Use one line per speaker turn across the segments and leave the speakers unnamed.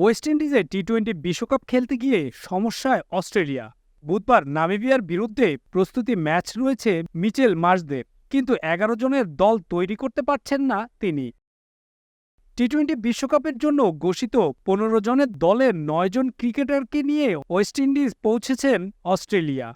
West ইন্ডিজে T twenty বিশ্বকাপ খেলতে গিয়ে সমস্যায় অস্ট্রেলিয়া। বুধবার নামিবিয়ার বিরুদ্ধে প্রস্তুতি ম্যাচ রয়েছে মিচেল মার্সদের, কিন্তু এগারো জনের দল তৈরি করতে পারছেন না তিনি। টি টোয়েন্টি বিশ্বকাপের জন্য ঘোষিত পনেরো জনের দলের নয়জন ক্রিকেটারকে নিয়ে ওয়েস্ট ইন্ডিজ পৌঁছেছেন অস্ট্রেলিয়া।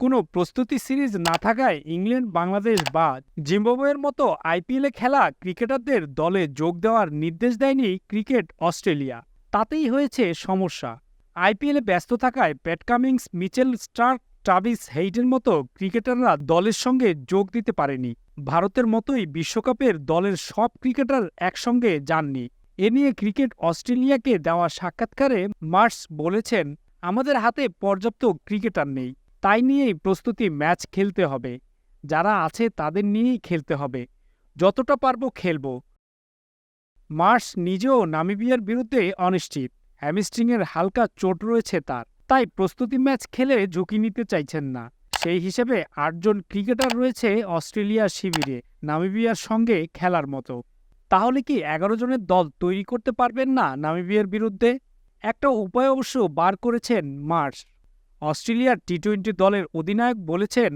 কোনো প্রস্তুতি সিরিজ না থাকায় ইংল্যান্ড, বাংলাদেশ বা জিম্বাবুয়ের মতো আইপিএলে খেলা ক্রিকেটারদের দলে যোগ দেওয়ার নির্দেশ দেয়নি ক্রিকেট অস্ট্রেলিয়া। তাতেই হয়েছে সমস্যা। আইপিএলে ব্যস্ত থাকায় Pat Cummins Mitchell Starc, Travis হেইডের মতো ক্রিকেটাররা দলের সঙ্গে যোগ দিতে পারেনি। ভারতের মতোই বিশ্বকাপের দলের সব ক্রিকেটার একসঙ্গে যাননি। এ নিয়ে ক্রিকেট অস্ট্রেলিয়াকে দেওয়া সাক্ষাৎকারে মার্স বলেছেন, আমাদের হাতে পর্যাপ্ত ক্রিকেটার নেই। তাই নিয়েই প্রস্তুতি ম্যাচ খেলতে হবে। যারা আছে তাদের নিয়েই খেলতে হবে। যতটা পারব খেলব। মার্স নিজেও নামিবিয়ার বিরুদ্ধে অনিশ্চিত। হ্যামিস্ট্রিংয়ের হালকা চোট রয়েছে তার। তাই প্রস্তুতি ম্যাচ খেলে ঝুঁকি নিতে চাইছেন না। সেই হিসেবে আটজন ক্রিকেটার রয়েছে অস্ট্রেলিয়ার শিবিরে, নামিবিয়ার সঙ্গে খেলার মতো। তাহলে কি এগারো জনের দল তৈরি করতে পারবেন না নামিবিয়ার বিরুদ্ধে? একটা উপায় অবশ্য বার করেছেন মার্স। অস্ট্রেলিয়ার টি টোয়েন্টি দলের অধিনায়ক বলেছেন,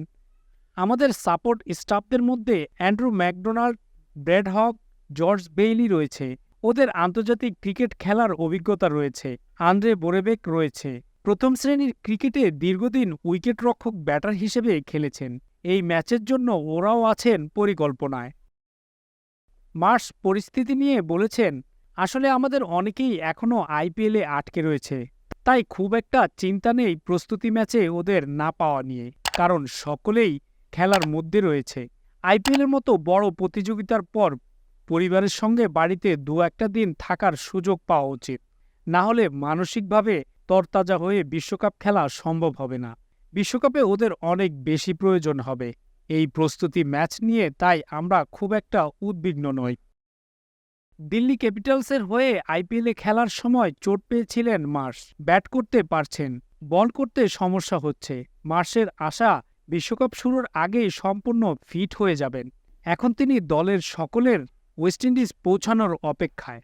আমাদের সাপোর্ট স্টাফদের মধ্যে Andrew McDonald Brad Hogg George Bailey রয়েছে। ওদের আন্তর্জাতিক ক্রিকেট খেলার অভিজ্ঞতা রয়েছে। আন্দ্রে বোরেবেক রয়েছে। প্রথম শ্রেণির ক্রিকেটে দীর্ঘদিন উইকেটরক্ষক ব্যাটার হিসেবে খেলেছেন। এই ম্যাচের জন্য ওরাও আছেন পরিকল্পনায়। মার্স পরিস্থিতি নিয়ে বলেছেন, আসলে আমাদের অনেকেই এখনও আইপিএলে আটকে রয়েছে। তাই খুব একটা চিন্তা নেই প্রস্তুতি ম্যাচে ওদের না পাওয়া নিয়ে। কারণ সকলেই খেলার মধ্যে রয়েছে। আইপিএলের মতো বড় প্রতিযোগিতার পর পরিবারের সঙ্গে বাড়িতে দু একটা দিন থাকার সুযোগ পাওয়া উচিত। না হলে মানসিকভাবে তরতাজা হয়ে বিশ্বকাপ খেলা সম্ভব হবে না। বিশ্বকাপে ওদের অনেক বেশি প্রয়োজন হবে। এই প্রস্তুতি ম্যাচ নিয়ে তাই আমরা খুব একটা উদ্বিগ্ন নই। দিল্লি ক্যাপিটালসের হয়ে আইপিএলে খেলার সময় চোট পেয়েছিলেন মার্স ব্যাট করতে পারছেন, বল করতে সমস্যা হচ্ছে। মার্সের আশা, বিশ্বকাপ শুরুর আগেই সম্পূর্ণ ফিট হয়ে যাবেন। এখন তিনি দলের সকলের ওয়েস্ট ইন্ডিজ পৌঁছানোর অপেক্ষায়।